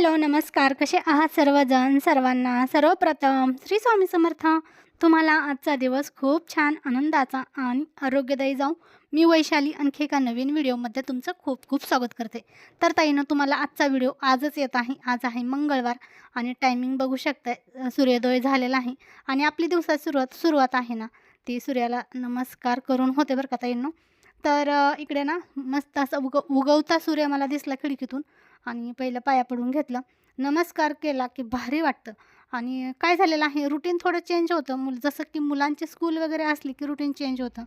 Hello नमस्कार. कसे आहात सर्वजण? सर्वांना सर्वप्रथम श्री स्वामी समर्थ. तुम्हाला आजचा दिवस खूप छान आनंदाचा आणि आरोग्यदायी जाऊ मी वैशाली आणखी एका नवीन व्हिडिओमध्ये तुमचं खूप खूप स्वागत करते. तर ताईनं तुम्हाला आजचा व्हिडिओ आजच येत आहे. आज आहे मंगळवार आणि टायमिंग बघू शकताय. सूर्योदय झालेला आहे आणि आपली दिवसाची सुरुवात सुरुवात आहे ना. ती सूर्याला नमस्कार करून होते बरं का ताईंनो. तर इकडे ना मस्त असा उग उगवता सूर्य मला दिसला खिडकीतून. आणि पहिलं पाया पडून घेतलं. नमस्कार केला की भारी वाटतं. आणि काय झालेलं आहे रुटीन थोडं चेंज होतं. मुल जसं की मुलांचे स्कूल वगैरे असली की रुटीन चेंज होतं.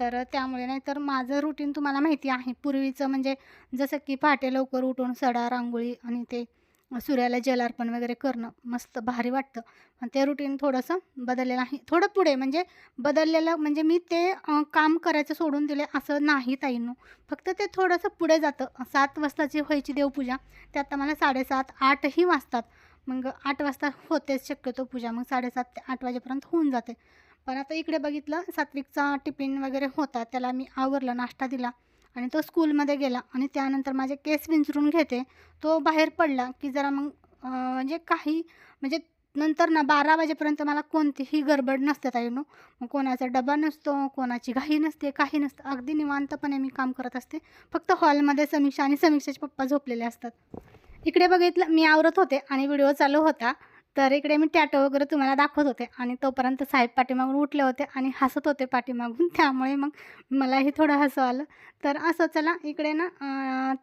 तर त्यामुळे नाही तर माझं रुटीन तुम्हाला माहिती आहे. पूर्वीचं म्हणजे जसं की पहाटे लवकर उठून सडा रांगोळी आणि ते सूर्याला जलार्पण वगैरे करणं मस्त भारी वाटतं. पण ते रुटीन थोडंसं बदललेलं आहे. थोडं पुढे म्हणजे बदललेलं म्हणजे मी ते काम करायचं सोडून दिले असं नाही ताईंनो. फक्त ते थोडंसं पुढे जातं. सात वाजताची व्हायची देवपूजा ते आता मला साडेसात आठही वाजतात. मग आठ वाजता होतेच शक्यतो पूजा. मग साडेसात ते आठ वाजेपर्यंत होऊन जाते. पण आता इकडे बघितलं सात्विकचा टिफिन वगैरे होता. त्याला मी आवरलं नाश्ता दिला. आणि तो स्कूलमध्ये गेला आणि त्यानंतर माझे केस विंचरून घेते. तो बाहेर पडला की जरा मग म्हणजे काही म्हणजे नंतर ना बारा वाजेपर्यंत मला कोणतीही गडबड नसते ताईनो मग कोणाचा डबा नसतो कोणाची घाई नसते काही नसतं. अगदी निवांतपणे मी काम करत असते. फक्त हॉलमध्ये समीक्षा आणि समीक्षाचे पप्पा झोपलेले असतात. इकडे बघितलं मी आवरत होते आणि व्हिडिओ चालू होता. तर इकडे मी टॅटो वगैरे तुम्हाला दाखवत होते आणि तोपर्यंत साहेब पाठीमागून उठले होते आणि हसत होते पाठीमागून. त्यामुळे मग मलाही थोडं हसू आलं. तर असं चला इकडे ना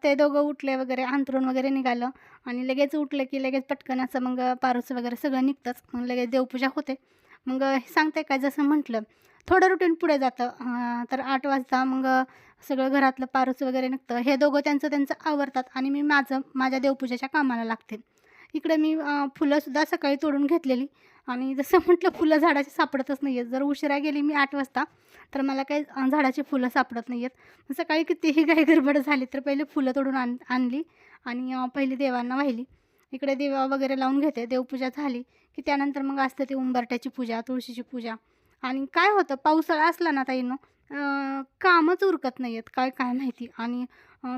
ते दोघं उठले वगैरे अंथरूण वगैरे निघालं आणि लगेच उठले की लगेच पटकन असं मग पारूस वगैरे सगळं निघतंच. मग लगेच देवपूजा होते. मग सांगते काय जसं म्हटलं थोडं रुटीन पुढे जातं. तर आठ वाजता मग सगळं घरातलं पारूस वगैरे निघतं. हे दोघं त्यांचं त्यांचं आवरतात आणि मी माझं माझ्या देवपूजेच्या कामाला लागते. इकडे मी फुलंसुद्धा सकाळी तोडून घेतलेली. आणि जसं म्हटलं फुलं झाडाची सापडतच नाही आहेत जर उशिरा गेली मी आठ वाजता तर मला काही झाडाची फुलं सापडत नाही आहेत सकाळी कितीही काही गडबड झाली तर पहिले फुलं तोडून आण आणली आणि पहिली देवांना वाहिली. इकडे देवा वगैरे लावून घेते. देवपूजा झाली की त्यानंतर मग असते ती उंबरट्याची पूजा तुळशीची पूजा. आणि काय होतं पावसाळा असला ना ताईनो कामच उरकत नाही आहेत काय काय माहिती. आणि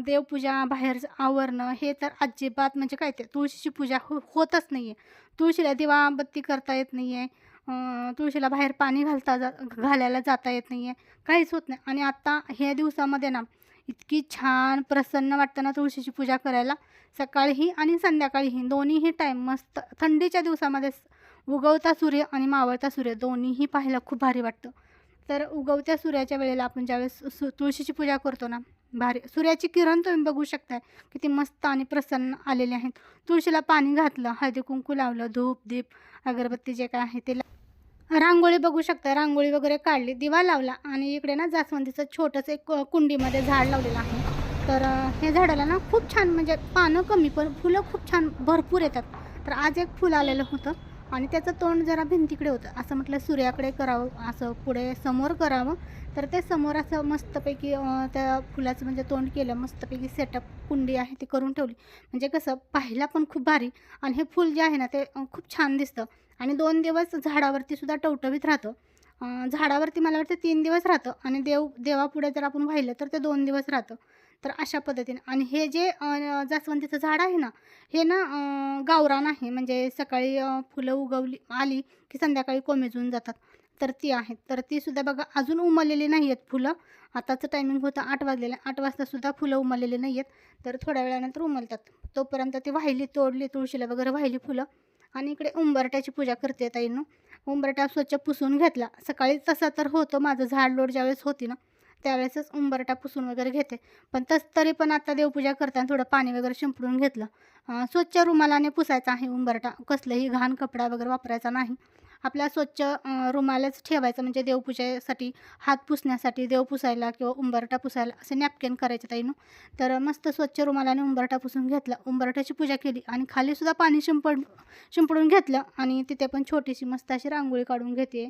देवपूजा बाहेर आवरणं हे तर अजिबात म्हणजे काय ते तुळशीची पूजा हो होतच नाही आहे तुळशीला दिवाबत्ती करता येत नाही आहे तुळशीला बाहेर पाणी घालता जा घालायला जाता येत नाही आहे काहीच होत नाही. आणि आत्ता ह्या दिवसामध्ये ना इतकी छान प्रसन्न वाटतं ना तुळशीची पूजा करायला. सकाळीही आणि संध्याकाळीही दोन्हीही टाईम मस्त थंडीच्या दिवसामध्ये उगवता सूर्य आणि मावळता सूर्य दोन्हीही पाहायला खूप भारी वाटतं. तर उगवत्या सूर्याच्या वेळेला आपण ज्यावेळेस सु तुळशीची पूजा करतो ना भारी सूर्याची किरण तुम्ही बघू शकताय किती मस्त आणि प्रसन्न आलेले आहेत. तुळशीला पाणी घातलं हळदी कुंकू लावलं धूप दीप अगरबत्ती जे काय आहे ते रांगोळी बघू शकता रांगोळी वगैरे काढली दिवा लावला आणि इकडे ना जास्वंदीचं छोटंसं एक कुंडीमध्ये झाड लावलेलं आहे. तर हे झाडाला ना खूप छान म्हणजे पानं कमी पण फुलं खूप छान भरपूर येतात. तर आज एक फुल आलेलं होतं. आणि त्याचं तोंड जरा भिंतीकडे होतं. असं म्हटलं सूर्याकडे करावं असं पुढे समोर करावं. तर ते समोर असं मस्तपैकी त्या फुलाचं म्हणजे तोंड केलं मस्तपैकी सेटअप कुंडी आहे ती करून ठेवली. म्हणजे कसं पाहायला पण खूप भारी. आणि हे फूल जे आहे ना ते खूप छान दिसतं. आणि दोन दिवस झाडावरती सुद्धा टवटवीत राहतं. झाडावरती मला वाटतं तीन दिवस राहतं. आणि देव देवापुढे जर आपण वाहिलं तर ते दोन दिवस राहतं. तर अशा पद्धतीने. आणि हे जे जास्वंदीचं झाड आहे ना हे ना गावरान आहे. म्हणजे सकाळी फुलं उगवली आली की संध्याकाळी कोमेजून जातात. तर ती आहेत. तर ती सुद्धा बघा अजून उमललेली नाही आहेत फुलं. आताचं टायमिंग होतं आठ वाजलेलं. आठ वाजतासुद्धा फुलं उमललेली नाही आहेत. तर थोड्या वेळानंतर उमलतात. तोपर्यंत ती वाहिली तोडली तुळशीला वगैरे वाहिली फुलं. आणि इकडे उंबरट्याची पूजा करते ताईनं. उंबरटा स्वच्छ पुसून घेतला. सकाळी तसं तर होतं. माझं झाड लोड ज्यावेळेस होती ना त्यावेळेसच उंबरटा पुसून वगैरे घेते. पण तस तरी पण आता देवपूजा करताना थोडं पाणी वगैरे शिंपडून घेतलं. स्वच्छ रुमालाने पुसायचा आहे उंबरटा कसलंही घाण कपडा वगैरे वापरायचा नाही. आपला स्वच्छ रुमालच ठेवायचं म्हणजे देवपूजेसाठी हात पुसण्यासाठी देव पुसायला किंवा उंबरटा पुसायला असे नॅपकिन करायचे ताईनं. तर मस्त स्वच्छ रुमालाने उंबरटा पुसून घेतला. उंबरट्याची पूजा केली आणि खालीसुद्धा पाणी शिंपड शिंपडून घेतलं. आणि तिथे पण छोटीशी मस्त अशी रांगोळी काढून घेते.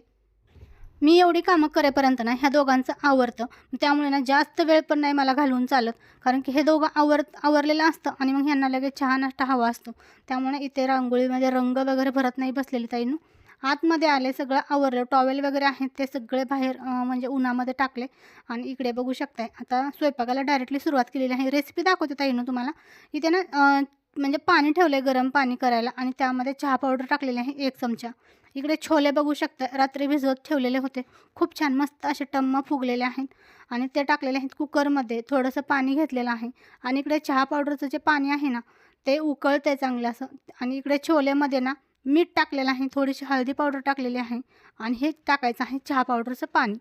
मी एवढी कामं करेपर्यंत ना ह्या दोघांचं आवरतं. त्यामुळे ना जास्त वेळ पण नाही मला घालून चालत. कारण की हे दोघं आवर आवरलेलं असतं आणि मग ह्यांना लगेच चहा नाश्ता हवा असतो. त्यामुळे इथे रांगोळीमध्ये रंग वगैरे भरत नाही बसलेली ताईनं आतमध्ये आले सगळं आवरलं. टॉवेल वगैरे आहेत ते सगळे बाहेर म्हणजे उन्हामध्ये टाकले. आणि इकडे बघू शकताय. आता स्वयंपाकाला डायरेक्टली सुरुवात केलेली आहे. रेसिपी दाखवते ताईनं तुम्हाला. इथे ना म्हणजे पाणी ठेवलं आहे गरम पाणी करायला आणि त्यामध्ये चहा पावडर टाकलेली आहे एक चमचा. इकडे छोले बघू शकता रात्री भिजवत ठेवलेले होते. खूप छान मस्त असे टम्म फुगलेले आहेत आणि ते टाकलेले आहेत कुकरमध्ये. थोडंसं पाणी घेतलेलं आहे आणि इकडे चहा पावडरचं जे पाणी आहे ना ते उकळते चांगलं असं. आणि इकडे छोलेमध्ये ना मीठ टाकलेलं आहे थोडीशी हळदी पावडर टाकलेली आहे आणि हे टाकायचं आहे चहा पावडरचं पाणी.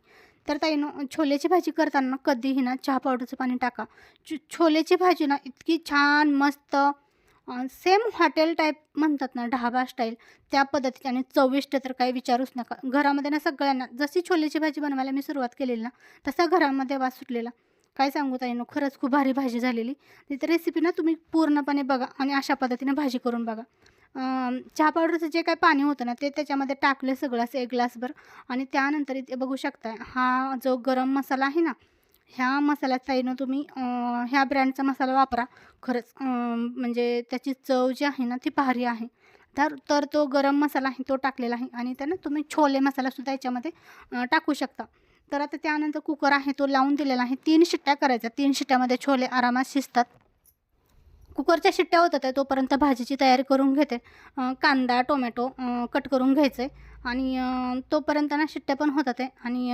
तर ताईनं छोलेची भाजी करताना कधीही ना चहा पावडरचं पाणी टाका. छोल्याची छोलेची भाजी ना इतकी छान मस्त सेम हॉटेल टाईप म्हणतात ना ढाबा स्टाईल त्या पद्धतीने आणि चविष्ट तर काही विचारूच नका. घरामध्ये ना सगळ्यांना जशी छोलेची भाजी बनवायला मी सुरुवात केलेली ना तसा घरामध्ये वास सुटलेला. काय सांगू ताईनं खरंच खूप भारी भाजी झालेली. ती रेसिपी ना तुम्ही पूर्णपणे बघा आणि अशा पद्धतीने भाजी करून बघा. चहा पावडरचं जे काही पाणी होतं ना ते त्याच्यामध्ये टाकलं सगळं असं एक ग्लासभर आणि त्यानंतर इथे बघू शकता हा जो गरम मसाला आहे ना ह्या मसाल्यात ताईनं तुम्ही ह्या ब्रँडचा मसाला वापरा. खरंच म्हणजे त्याची चव जी आहे ना ती भारी आहे. तर तर तो गरम मसाला आहे तो टाकलेला आहे आणि त्यानं तुम्ही छोले मसालासुद्धा याच्यामध्ये टाकू शकता. तर आता त्यानंतर कुकर आहे तो लावून दिलेला आहे. तीन शिट्ट्या करायच्या. तीन शिट्ट्यामध्ये छोले आरामात शिजतात. कुकरच्या शिट्ट्या होतात आहे तोपर्यंत भाजीची तयारी करून घेते. कांदा टोमॅटो कट करून घ्यायचं. आणि तोपर्यंत ना शिट्ट्या पण होतात आहे आणि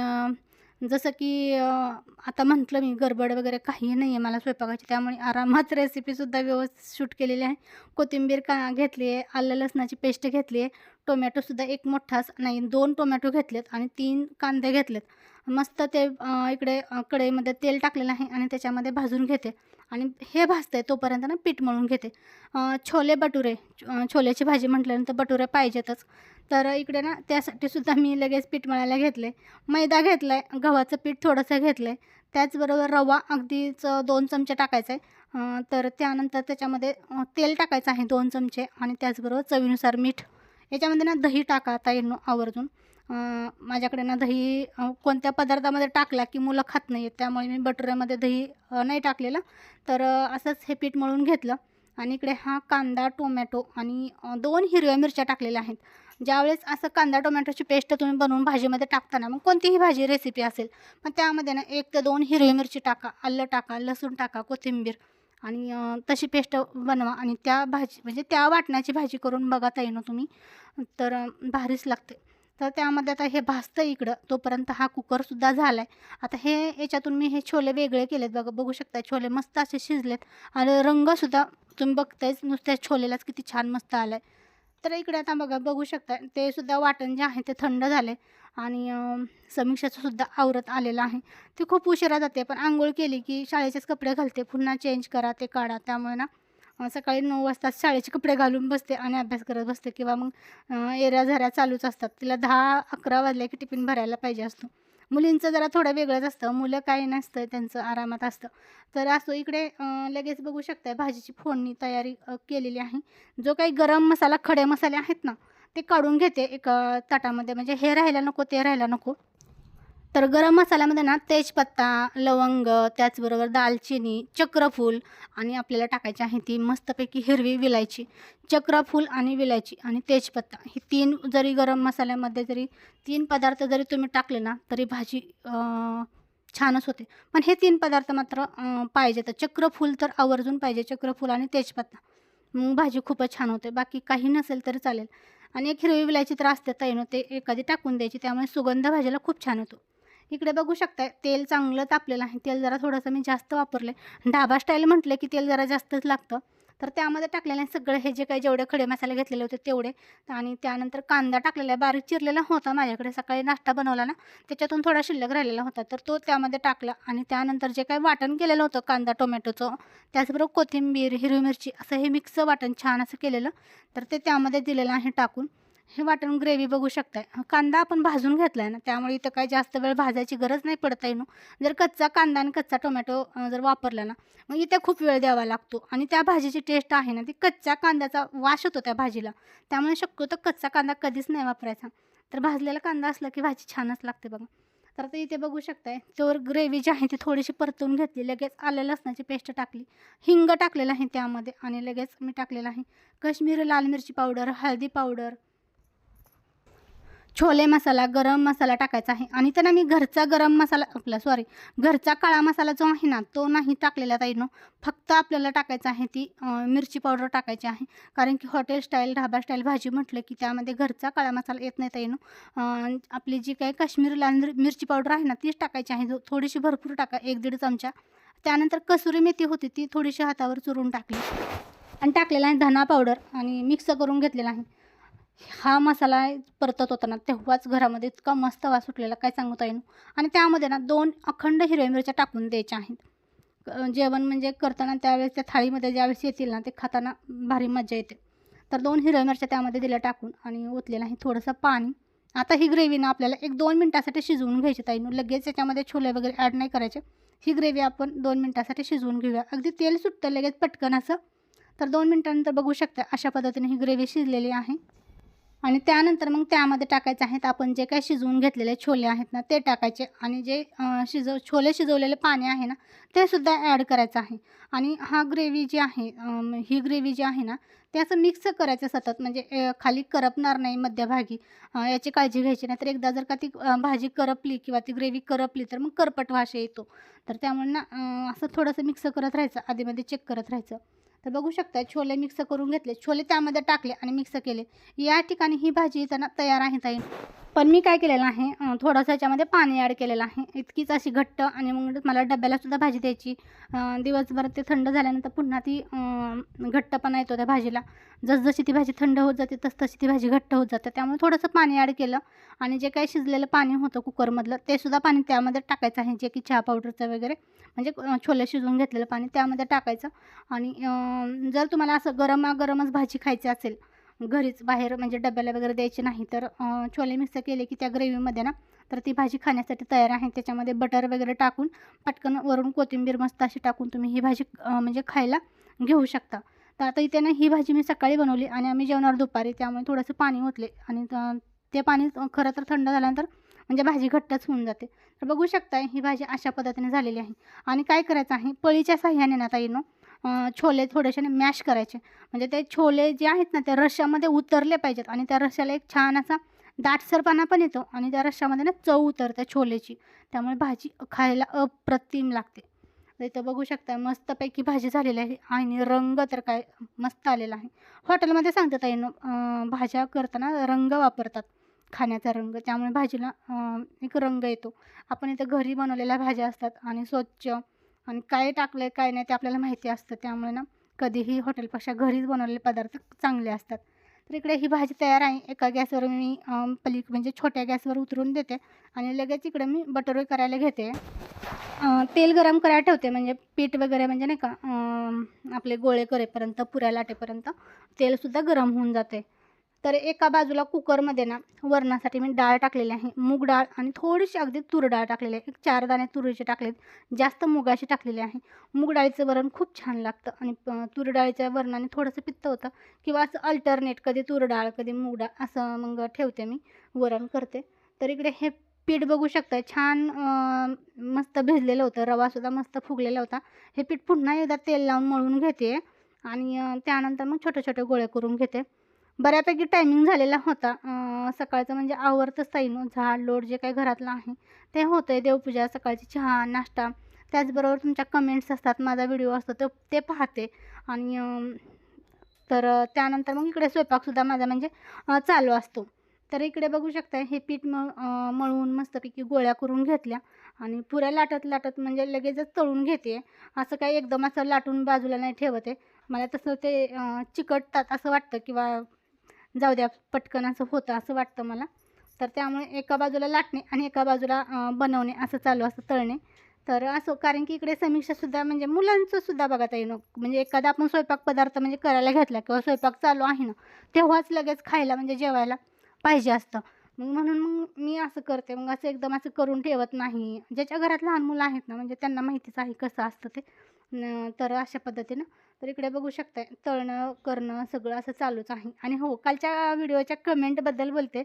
जसं की आता म्हटलं मी गडबड वगैरे काही नाही आहे मला स्वयंपाकाची त्यामुळे आरामात रेसिपीसुद्धा व्यवस्थित शूट केलेली आहे. कोथिंबीर का घेतली आहे आलं लसणाची पेस्ट घेतली आहे टोमॅटोसुद्धा एक मोठाच नाही दोन टोमॅटो घेतलेत आणि तीन कांदे घेतलेत. मस्त ते इकडे कढईमध्ये तेल टाकलेलं आहे आणि त्याच्यामध्ये भाजून घेते. आणि हे भाजते तोपर्यंत ना पीठ मळून घेते. छोले भटुरे छोल्याची भाजी म्हटल्यानंतर भटुरे पाहिजेतच. तर इकडे ना त्यासाठी सुद्धा मी लगेच पीठ मळायला घेतले मैदा घेतला आहे गव्हाचं पीठ थोडंसं घेतलं आहे त्याचबरोबर रवा अगदीच दोन चमचे टाकायचा आहे तर त्यानंतर त्याच्यामध्ये तेल टाकायचं आहे दोन चमचे आणि त्याचबरोबर चवीनुसार मीठ. याच्यामध्ये ना दही टाका आता आवर्जून. माझ्याकडे ना दही कोणत्या पदार्थामध्ये टाकला की मुलं खात नाही आहेत त्यामुळे मी बटुऱ्यामध्ये दही नाही टाकलेलं. तर असंच हे पीठ मळून घेतलं. आणि इकडे हा कांदा टोमॅटो आणि दोन हिरव्या मिरच्या टाकलेल्या आहेत. ज्यावेळेस असं कांदा टोमॅटोची पेस्ट तुम्ही बनवून भाजीमध्ये टाकताना मग कोणतीही भाजी रेसिपी असेल मग त्यामध्ये ना एक ते दोन हिरवी मिरची टाका आलं टाका लसूण टाका कोथिंबीर आणि तशी पेस्ट बनवा आणि त्या भाजी म्हणजे त्या वाटण्याची भाजी करून बघा येणं तुम्ही तर भारीच लागते. तर त्यामध्ये आता हे भाजतं इकडं तोपर्यंत हा कुकरसुद्धा झाला आहे आता हे याच्यातून मी हे छोले वेगळे केलेत बघा बघू शकता छोले मस्त असे शिजलेत आणि रंगसुद्धा तुम्ही बघतायच नुसत्या छोलेलाच किती छान मस्त आला आहे तर इकडे आता बघा बघू शकता ते सुद्धा वाटण जे आहे ते थंड झाले आणि समीक्षाचं सुद्धा आवरत आलेलं आहे. ते खूप उशिरा जाते पण आंघोळ केली की शाळेचेच कपडे घालते पुन्हा चेंज करा ते काढा. त्यामुळे ना सकाळी नऊ वाजता शाळेचे कपडे घालून बसते आणि अभ्यास करत बसते किंवा मग एऱ्या झऱ्या चालूच असतात. तिला दहा अकरा वाजल्या की टिफिन भरायला पाहिजे असतो. मुलींचं जरा थोडं वेगळंच असतं. मुलं काही नसतं त्यांचं आरामात असतं. तर असो इकडे लगेच बघू शकताय भाजीची फोडणी तयारी केलेली आहे. जो काही गरम मसाला खडे मसाले आहेत ना ते काढून घेते एक ताटामध्ये. म्हणजे हे राहायला नको ते राहायला नको. तर गरम मसाल्यामध्ये ना तेजपत्ता लवंग त्याचबरोबर दालचिनी चक्रफूल आणि आपल्याला टाकायची आहे ती मस्तपैकी हिरवी विलायची. चक्रफूल आणि विलायची आणि तेजपत्ता. ही तीन जरी गरम मसाल्यामध्ये जरी तीन पदार्थ जरी तुम्ही टाकले ना तरी भाजी छानच होते. पण हे तीन पदार्थ मात्र पाहिजे. तर चक्रफूल तर आवर्जून पाहिजे. चक्रफूल आणि तेजपत्ता. मग भाजी खूपच छान होते. बाकी काही नसेल तरी चालेल. आणि एक हिरवी विलायची तर असते तैनो ते एखादी टाकून द्यायची. त्यामुळे सुगंध भाजीला खूप छान होतो इकडे बघू शकताय तेल चांगलं तापलेलं आहे. तेल जरा थोडंसं मी जास्त वापरले ढाबा स्टाईल म्हटलं की तेल जरा जास्तच लागतं. तर त्यामध्ये टाकलेलं आहे सगळे हे जे काही जेवढे खडे मसाले घेतलेले होते तेवढे. आणि त्यानंतर कांदा टाकलेला आहे बारीक चिरलेला होता माझ्याकडे. सकाळी नाश्ता बनवला ना त्याच्यातून थोडा शिल्लक राहिलेला होता. तर तो त्यामध्ये टाकला आणि त्यानंतर जे काही वाटण केलेलं होतं कांदा टोमॅटोचं त्याचबरोबर कोथिंबीर हिरवी मिरची असं हे मिक्स वाटण छान असं केलेलं. तर ते त्यामध्ये दिलेलं आहे टाकून. हे वाटण ग्रेव्ही बघू शकताय. कांदा आपण भाजून घेतला आहे ना त्यामुळे इथं काही जास्त वेळ भाजायची गरज नाही पडत आहे जर कच्चा कांदा आणि कच्चा टोमॅटो जर वापरला ना मग इथे खूप वेळ द्यावा लागतो. आणि त्या भाजीची टेस्ट आहे ना ती कच्च्या कांद्याचा वास होतो त्या भाजीला. त्यामुळे शक्यतो कच्चा कांदा कधीच नाही वापरायचा. तर भाजलेला कांदा असला की भाजी छानच लागते बघा. तर आता इथे बघू शकताय तर ग्रेव्ही जी आहे ती थोडीशी परतून घेतली लगेच आलं लसणाची पेस्ट टाकली. हिंग टाकलेलं आहे त्यामध्ये आणि लगेच मी टाकलेलं आहे. कश्मीरी लाल मिरची पावडर हळदी पावडर छोले मसाला गरम मसाला टाकायचा आहे. आणि त्यांना मी घरचा गरम मसाला आपला सॉरी घरचा काळा मसाला जो आहे ना तो नाही टाकलेला ताईनं फक्त आपल्याला टाकायचा आहे ती मिरची पावडर टाकायची आहे. कारण की हॉटेल स्टाईल ढाबा स्टाईल भाजी म्हटलं की त्यामध्ये घरचा काळा मसाला येत नाही ताईनं आपली जी काही काश्मीरी लाल मिरची पावडर आहे ना तीच टाकायची आहे. जो थोडीशी भरपूर टाका एक दीड चमचा. त्यानंतर कसुरी मेथी होती ती थोडीशी हातावर चुरून टाकली. आणि टाकलेला आहे धना पावडर आणि मिक्स करून घेतलेला आहे. हा मसाला परतत होता ना तेव्हाच घरामध्ये इतका मस्त वास सुटलेला काय सांगता येईल आणि त्यामध्ये ना दोन अखंड हिरव्या मिरच्या टाकून द्यायच्या आहेत. जेवण म्हणजे करताना त्यावेळेस त्या थाळीमध्ये ज्यावेळेस येतील ना ते खाताना भारी मजा येते. तर दोन हिरव्या मिरच्या त्यामध्ये दिल्या टाकून आणि ओतलेलं आहे थोडंसं पाणी. आता ही ग्रेव्ही ना आपल्याला एक दोन मिनटासाठी शिजवून घ्यायची ताईनं लगेच त्याच्यामध्ये छोले वगैरे ॲड नाही करायचे. ही ग्रेव्ही आपण दोन मिनटासाठी शिजवून घेऊया. अगदी तेल सुटतं लगेच पटकन असं. तर दोन मिनटानंतर बघू शकता अशा पद्धतीने ही ग्रेव्ही शिजलेली आहे. आणि त्यानंतर मग त्यामध्ये टाकायचे आहेत आपण जे काही शिजवून घेतलेले छोले आहेत ना ते टाकायचे आणि जे शिजव छोले शिजवलेले पाणी आहे ना ते सुद्धा ॲड करायचं आहे. आणि हा ग्रेव्ही जी आहे ही ग्रेव्ही जी आहे ना ते असं मिक्स करायचं सतत म्हणजे खाली करपणार नाही मध्यभागी. याची काळजी घ्यायची नाही तर एकदा जर का ती भाजी करपली किंवा ती ग्रेव्ही करपली तर मग करपट वास येतो. तर त्यामुळे ना असं थोडंसं मिक्स करत राहायचं आधीमध्ये चेक करत राहायचं. तर बघू शकता छोले मिक्स करून घेतले. छोले त्यामध्ये टाकले आणि मिक्स केले. या ठिकाणी ही भाजी येताना तयार आहे ताई. पण मी काय केलेलं आहे थोडंसं याच्यामध्ये पाणी ॲड केलेलं आहे. इतकीच अशी घट्ट आणि मग मला डब्यालासुद्धा भाजी द्यायची. दिवसभर ते थंड झाल्यानंतर पुन्हा ती घट्टपणा येतो त्या भाजीला. जसजशी ती भाजी थंड होत जाते तसतशी ती भाजी घट्ट होत जाते. त्यामुळे थोडंसं पाणी ॲड केलं आणि जे काही शिजलेलं पाणी होतं कुकरमधलं ते सुद्धा पाणी त्यामध्ये टाकायचं आहे. जे की चहा पावडरचं वगैरे म्हणजे छोले शिजवून घेतलेलं पाणी त्यामध्ये टाकायचं. आणि जर तुम्हाला असं गरमागरमच भाजी खायची असेल घरीच बाहेर म्हणजे डब्याला वगैरे द्यायची नाही तर छोले मिक्स केले की त्या ग्रेव्हीमध्ये ना तर ती भाजी खाण्यासाठी तयार आहे. त्याच्यामध्ये बटर वगैरे टाकून पटकन वरून कोथिंबीर मस्त अशी टाकून तुम्ही ही भाजी म्हणजे खायला घेऊ शकता. तर आता इथे ना ही भाजी मी सकाळी बनवली आणि आम्ही जेवणार दुपारी. त्यामुळे थोडंसं पाणी ओतले आणि ते पाणी खरं तर थंड झाल्यानंतर म्हणजे भाजी घट्टच होऊन जाते. तर बघू शकता ही भाजी अशा पद्धतीने झालेली आहे. आणि काय करायचं आहे पळीच्या साह्याने ना ताईनो छोले थोडेसे मॅश करायचे. म्हणजे ते छोले जे आहेत ना ते रश्श्यामध्ये उतरले पाहिजेत आणि त्या रश्श्याला एक छान असा दाटसरपणा पण येतो आणि त्या रश्श्यामध्ये ना चव उतरते छोलेची. त्यामुळे भाजी खायला अप्रतिम लागते. इथं बघू शकता मस्तपैकी भाजी झालेली आहे आणि रंग तर काय मस्त आलेला आहे. हॉटेलमध्ये सांगतात आहे भाज्या करताना रंग वापरतात खाण्याचा रंग. त्यामुळे भाजीला एक रंग येतो. आपण इथं घरी बनवलेल्या भाज्या असतात आणि स्वच्छ आणि काय टाकलं आहे काय नाही ते आपल्याला माहिती असतं. त्यामुळे ना कधीही हॉटेलपेक्षा घरीच बनवलेले पदार्थ चांगले असतात. तर इकडे ही भाजी तयार आहे. एका गॅसवर मी पली म्हणजे छोट्या गॅसवर उतरून देते आणि लगेच इकडे मी बटरही करायला घेते. तेल गरम करायला ठेवते. म्हणजे पीठ वगैरे म्हणजे नाही का आपले गोळे करेपर्यंत पुऱ्या लाटेपर्यंत तेलसुद्धा गरम होऊन जाते. तर एका बाजूला कुकरमध्ये ना वरणासाठी मी डाळ टाकलेली आहे. मूग डाळ आणि थोडीशी अगदी तूर डाळ टाकलेली आहे. एक चार दाणे तुरीचे टाकलेत. जास्त मुगाशी टाकलेली आहे. मूग डाळीचं वरण खूप छान लागतं आणि प- तूर डाळीच्या वरणाने थोडंसं पित्त होतं किंवा असं अल्टरनेट कधी तूर डाळ कधी मूग डाळ असं मग ठेवते मी वरण करते. तर इकडे हे पीठ बघू शकता छान मस्त भिजलेलं होतं. रवासुद्धा मस्त फुगलेला होता. हे पीठ पुन्हा एकदा तेल लावून मळून घेते आणि त्यानंतर मग छोटे छोटे गोळे करून घेते. बऱ्यापैकी टायमिंग झालेला होता. सकाळचं म्हणजे आवरतच ताईनं झाड लोड जे काही घरातलं आहे ते होतं आहे देवपूजा सकाळची चहा नाश्ता. त्याचबरोबर तुमच्या कमेंट्स असतात. माझा व्हिडिओ असतो तो ते पाहते. आणि तर त्यानंतर मग इकडे स्वयंपाकसुद्धा माझा म्हणजे चालू असतो. तर इकडे बघू शकता हे पीठ म मळून मस्तपैकी गोळ्या करून घेतल्या. आणि पुऱ्या लाटत लाटत म्हणजे लगेचच तळून घेते. असं काही एकदम असं लाटून बाजूला नाही ठेवत आहे. मला तसं ते चिकटतात असं वाटतं किंवा जाऊ द्या पटकन असं होतं असं वाटतं मला. तर त्यामुळे एका बाजूला लाटणे आणि एका बाजूला बनवणे असं चालू असतं तळणे. तर असं कारण की इकडे समीक्षासुद्धा म्हणजे मुलांचंसुद्धा बघता बघा म्हणजे एखादा आपण स्वयंपाक पदार्थ म्हणजे करायला घेतला किंवा स्वयंपाक चालू आहे ना तेव्हाच लगेच खायला म्हणजे जेवायला पाहिजे असतं. मग म्हणून मग मी असं करते मग असं एकदम असं करून ठेवत नाही. ज्याच्या घरात लहान मुलं आहेत ना म्हणजे त्यांना माहितीच आहे कसं असतं ते. तर अशा पद्धतीनं तर इकडे बघू शकताय तळणं करणं सगळं असं चालूच आहे. आणि हो कालच्या व्हिडिओच्या कमेंटबद्दल बोलते.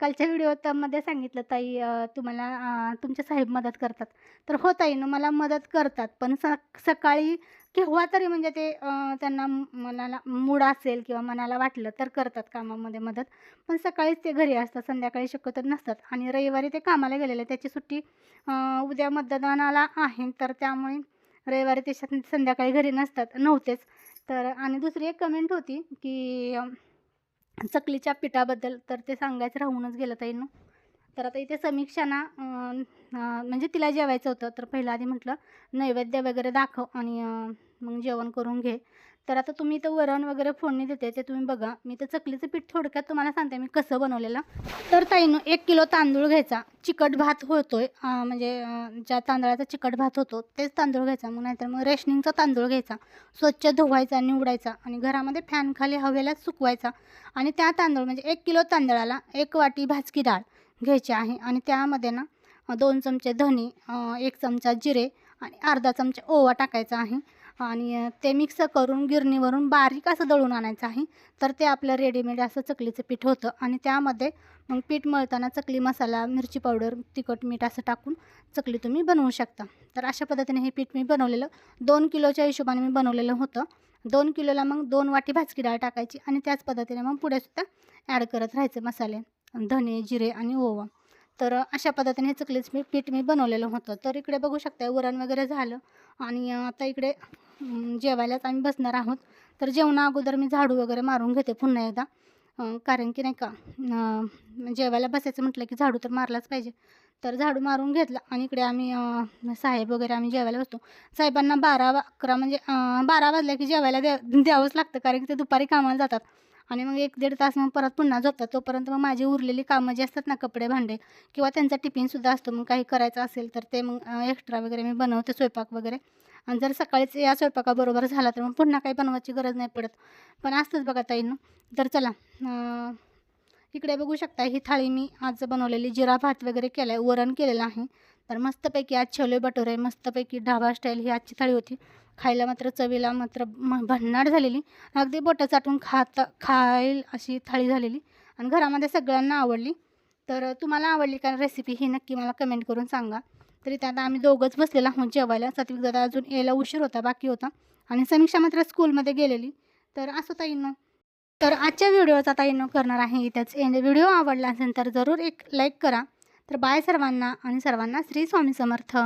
कालच्या व्हिडिओमध्ये सांगितलं ताई तुम्हाला तुमचे साहेब मदत करतात. तर हो ताई मला मदत करतात पण स सकाळी केव्हा तरी म्हणजे ते त्यांना मनाला मूड असेल किंवा मनाला वाटलं तर करतात कामामध्ये मदत. पण सकाळीच ते घरी असतात संध्याकाळी शक्यतो नसतात. आणि रविवारी ते कामाला गेलेले त्याची सुट्टी उद्या मतदानाला आहे तर त्यामुळे रविवारी ते संध्याकाळी घरी नसतात नव्हतेच. तर आणि दुसरी एक कमेंट होती की चकलीच्या पिठाबद्दल तर ते सांगायचं राहूनच गेलं ताईनं. तर आता इथे समीक्षाना म्हणजे तिला जेवायचं होतं. तर पहिलं आधी म्हटलं नैवेद्य वगैरे दाखव आणि मग जेवण करून घे. तर आता तुम्ही इथं वरण वगैरे फोडणी देते ते तुम्ही बघा. मी तर चकलीचं पीठ थोडक्यात तुम्हाला सांगते मी कसं बनवलेलं. तर ताईनं एक किलो तांदूळ घ्यायचा. चिकट भात होतोय म्हणजे ज्या तांदळाचा चिकट भात होतो तेच तांदूळ घ्यायचा. मग नाहीतर मग रेशनिंगचा तांदूळ घ्यायचा. स्वच्छ धुवायचा निवडायचा आणि घरामध्ये फॅनखाली हवेला सुकवायचा. आणि त्या तांदूळ म्हणजे एक किलो तांदळाला एक वाटी भाजकी डाळ घ्यायची आहे. आणि त्यामध्ये ना दोन चमचे धने एक चमचा जिरे आणि अर्धा चमचा ओवा टाकायचा आहे. आणि ते मिक्स करून गिरणीवरून बारीक असं दळून आणायचं आहे. तर ते आपलं रेडीमेड असं चकलीचं पीठ होतं आणि त्यामध्ये मग पीठ मळताना चकली मसाला मिरची पावडर तिखट मीठ असं टाकून चकली तुम्ही बनवू शकता. तर अशा पद्धतीने हे पीठ मी बनवलेलं दोन किलोच्या हिशोबाने मी बनवलेलं होतं. दोन किलोला मग दोन वाटी भाजकी डाळ टाकायची आणि त्याच पद्धतीने मग पुढेसुद्धा ॲड करत राहायचे मसाले धने जिरे आणि ओवा. तर अशा पद्धतीने हे चकलीचं मी पीठ मी बनवलेलं होतं. तर इकडे बघू शकता वरण वगैरे झालं आणि आता इकडे जेवायलाच आम्ही बसणार आहोत. तर जेवणा अगोदर मी झाडू वगैरे मारून घेते पुन्हा एकदा. कारण की नाही का जेवायला बसायचं म्हटलं की झाडू तर मारलाच पाहिजे. तर झाडू मारून घेतला आणि इकडे आम्ही साहेब वगैरे आम्ही जेवायला बसतो. साहेबांना बारा अकरा म्हणजे बारा वाजल्या की जेवायला द्या द्यावंच लागतं कारण की ते दुपारी कामाला जातात. आणि मग एक दीड तास मग परत पुन्हा झोपतात. तोपर्यंत मग माझी उरलेली कामं जी असतात ना कपडे भांडे किंवा त्यांचा टिफिनसुद्धा असतो. मग काही करायचं असेल तर ते मग एक्स्ट्रा वगैरे मी बनवते स्वयंपाक वगैरे. आणि जर सकाळीच या स्वयंपाकाबरोबर झाला तर मग पुन्हा काही बनवायची गरज नाही पडत. पण असतंच बघा ताईनं. तर चला इकडे बघू शकता ही थाळी मी आज बनवलेली जिरा भात वगैरे केला आहे वरण केलेलं आहे. तर मस्तपैकी आज छोले भटुरे मस्तपैकी ढाबा स्टाईल ही आजची थाळी होती. खायला मात्र चवीला मात्र म भन्नाट झालेली. अगदी बोटं चाटून खाता खाईल अशी थाळी झालेली. आणि घरामध्ये सगळ्यांना आवडली. तर तुम्हाला आवडली का रेसिपी ही नक्की मला कमेंट करून सांगा. तरी त्यात आम्ही दोघंच बसलेलो आहोत जेवायला. सात्विक दादा अजून यायला उशीर होता बाकी होता. आणि समीक्षा मात्र स्कूलमध्ये गेलेली. तर असं ताईनं. तर आजच्या व्हिडिओचा ताईनं करणार आहे इथंच एंड व्हिडिओ आवडला असेल तर जरूर एक लाईक करा. तर बाय सर्वांना आणि सर्वांना श्री स्वामी समर्थ.